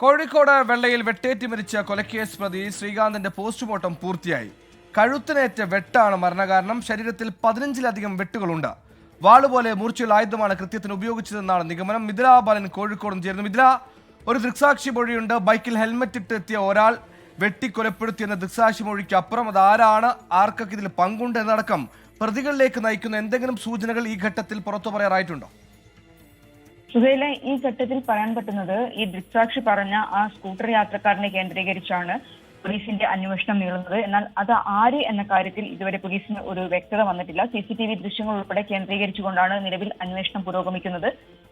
കോഴിക്കോട് വെള്ളയിൽ വെട്ടേറ്റ് മരിച്ച കൊലക്കേസ് പ്രതി ശ്രീകാന്തിന്റെ പോസ്റ്റ്മോർട്ടം പൂർത്തിയായി. കഴുത്തിനേറ്റ വെട്ടാണ് മരണകാരണം. ശരീരത്തിൽ പതിനഞ്ചിലധികം വെട്ടുകളുണ്ട്. വാളുപോലെ മൂർച്ചയുള്ള ആയുധമാണ് കൃത്യത്തിന് ഉപയോഗിച്ചതെന്നാണ് നിഗമനം. മിഥില ബാലൻ കോഴിക്കോടും ചേർന്നു മിഥില ഒരു ദൃക്സാക്ഷി മൊഴിയുണ്ട്. ബൈക്കിൽ ഹെൽമെറ്റ് ഇട്ട് എത്തിയ ഒരാൾ വെട്ടിക്കൊലപ്പെടുത്തിയെന്ന ദൃക്സാക്ഷി മൊഴിക്ക് അപ്പുറം അത് ആരാണ് ആർക്കൊക്കെ ഇതിൽ പങ്കുണ്ട് എന്നടക്കം പ്രതികളിലേക്ക് നയിക്കുന്ന എന്തെങ്കിലും സൂചനകൾ ഈ ഘട്ടത്തിൽ പുറത്തു പറയാറായിട്ടുണ്ടോ? സുഹൈല ഈ ഘട്ടത്തിൽ പറയാൻ പറ്റുന്നത് ഈ ദൃക്സാക്ഷി പറഞ്ഞ ആ സ്കൂട്ടർ യാത്രക്കാരനെ കേന്ദ്രീകരിച്ചാണ് പോലീസിന്റെ അന്വേഷണം നീളുന്നത്. എന്നാൽ അത് ആര് എന്ന കാര്യത്തിൽ ഇതുവരെ പോലീസിന് ഒരു വ്യക്തത വന്നിട്ടില്ല. സി സി ടി വി ദൃശ്യങ്ങൾ ഉൾപ്പെടെ കേന്ദ്രീകരിച്ചുകൊണ്ടാണ് നിലവിൽ അന്വേഷണം പുരോഗമിക്കുന്നത്.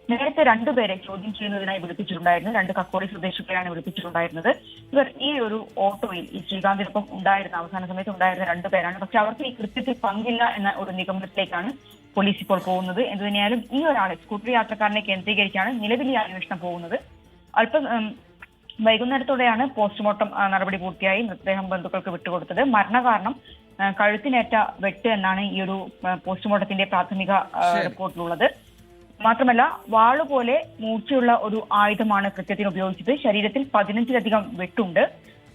നേരത്തെ രണ്ടുപേരെ ചോദ്യം ചെയ്യുന്നതിനായി വിളിപ്പിച്ചിട്ടുണ്ടായിരുന്നു. രണ്ട് കക്കോടി സ്വദേശികളെയാണ് വിളിപ്പിച്ചിട്ടുണ്ടായിരുന്നത്. ഇവർ ഈ ഒരു ഓട്ടോയിൽ ഈ ശ്രീകാന്തിനൊപ്പം ഉണ്ടായിരുന്ന അവസാന സമയത്ത് ഉണ്ടായിരുന്ന രണ്ടുപേരാണ് പക്ഷെ അവർക്ക് ഈ കൃത്യത്തിൽ പങ്കില്ല എന്ന ഒരു നിഗമനത്തിലേക്കാണ് പോലീസ് ഇപ്പോൾ പോകുന്നത്. എന്ത് തന്നെയായാലും ഈ ഒരാളെ സ്കൂട്ടർ യാത്രക്കാരനെ കേന്ദ്രീകരിച്ചാണ് നിലവിൽ ഈ അന്വേഷണം പോകുന്നത്. അല്പം വൈകുന്നേരത്തോടെയാണ് പോസ്റ്റ്മോർട്ടം നടപടി പൂർത്തിയായി. മൃതദേഹം ബന്ധുക്കൾക്ക് വിട്ടുകൊടുത്തത്. മരണകാരണം കഴുത്തിനേറ്റ വെട്ട് എന്നാണ് ഈ ഒരു പോസ്റ്റ്മോർട്ടത്തിന്റെ പ്രാഥമിക റിപ്പോർട്ടിലുള്ളത്. മാത്രമല്ല വാളുപോലെ മൂർച്ചയുള്ള ഒരു ആയുധമാണ് കൃത്യത്തിന് ഉപയോഗിച്ചത്. ശരീരത്തിൽ പതിനഞ്ചിലധികം വെട്ടുണ്ട്.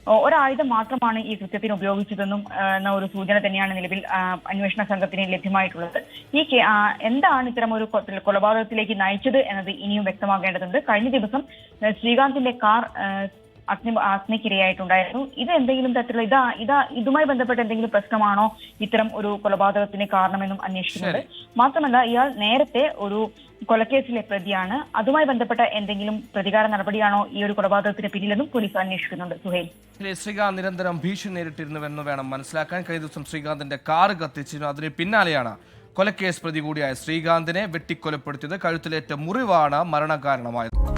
ഒരായുധം മാത്രമാണ് ഈ കൃത്യത്തിന് ഉപയോഗിച്ചതെന്നും എന്ന ഒരു സൂചന തന്നെയാണ് നിലവിൽ അന്വേഷണ സംഘത്തിന് ലഭ്യമായിട്ടുള്ളത്. ഈ എന്താണ് ഇത്തരം ഒരു കൊലപാതകത്തിലേക്ക് നയിച്ചത് എന്നത് ഇനിയും വ്യക്തമാകേണ്ടതുണ്ട്. കഴിഞ്ഞ ദിവസം ശ്രീകാന്തിന്റെ കാർ അഗ്നി അഗ്നിക്കിരയായിട്ടുണ്ടായിരുന്നു ഇത് എന്തെങ്കിലും തരത്തിലുള്ള ഇതാ ഇതാ ഇതുമായി ബന്ധപ്പെട്ട എന്തെങ്കിലും പ്രശ്നമാണോ ഇത്തരം ഒരു കൊലപാതകത്തിന് കാരണമെന്നും അന്വേഷിക്കുന്നത് മാത്രമല്ല ഇയാൾ നേരത്തെ ഒരു കൊലക്കേസിലെ പ്രതിയാണ്. അതുമായി ബന്ധപ്പെട്ട എന്തെങ്കിലും പ്രതികാര നടപടിയാണോ ഈ ഒരു കൊലപാതകത്തിന് പിന്നിലെന്നും പോലീസ് അന്വേഷിക്കുന്നുണ്ട്. സുഹേൽ. ശ്രീകാന്ത് നിരന്തരം ഭീഷണി നേരിട്ടിരുന്നുവെന്ന് വേണം മനസ്സിലാക്കാൻ. കഴിഞ്ഞ ദിവസം ശ്രീകാന്തിന്റെ കാറ് കത്തിച്ചിരുന്നു. അതിന് പിന്നാലെയാണ് കൊലക്കേസ് പ്രതി കൂടിയായ ശ്രീകാന്തിനെ വെട്ടിക്കൊലപ്പെടുത്തിയത്. കഴുത്തിലേറ്റ മുറിവാണ് മരണകാരണമായത്.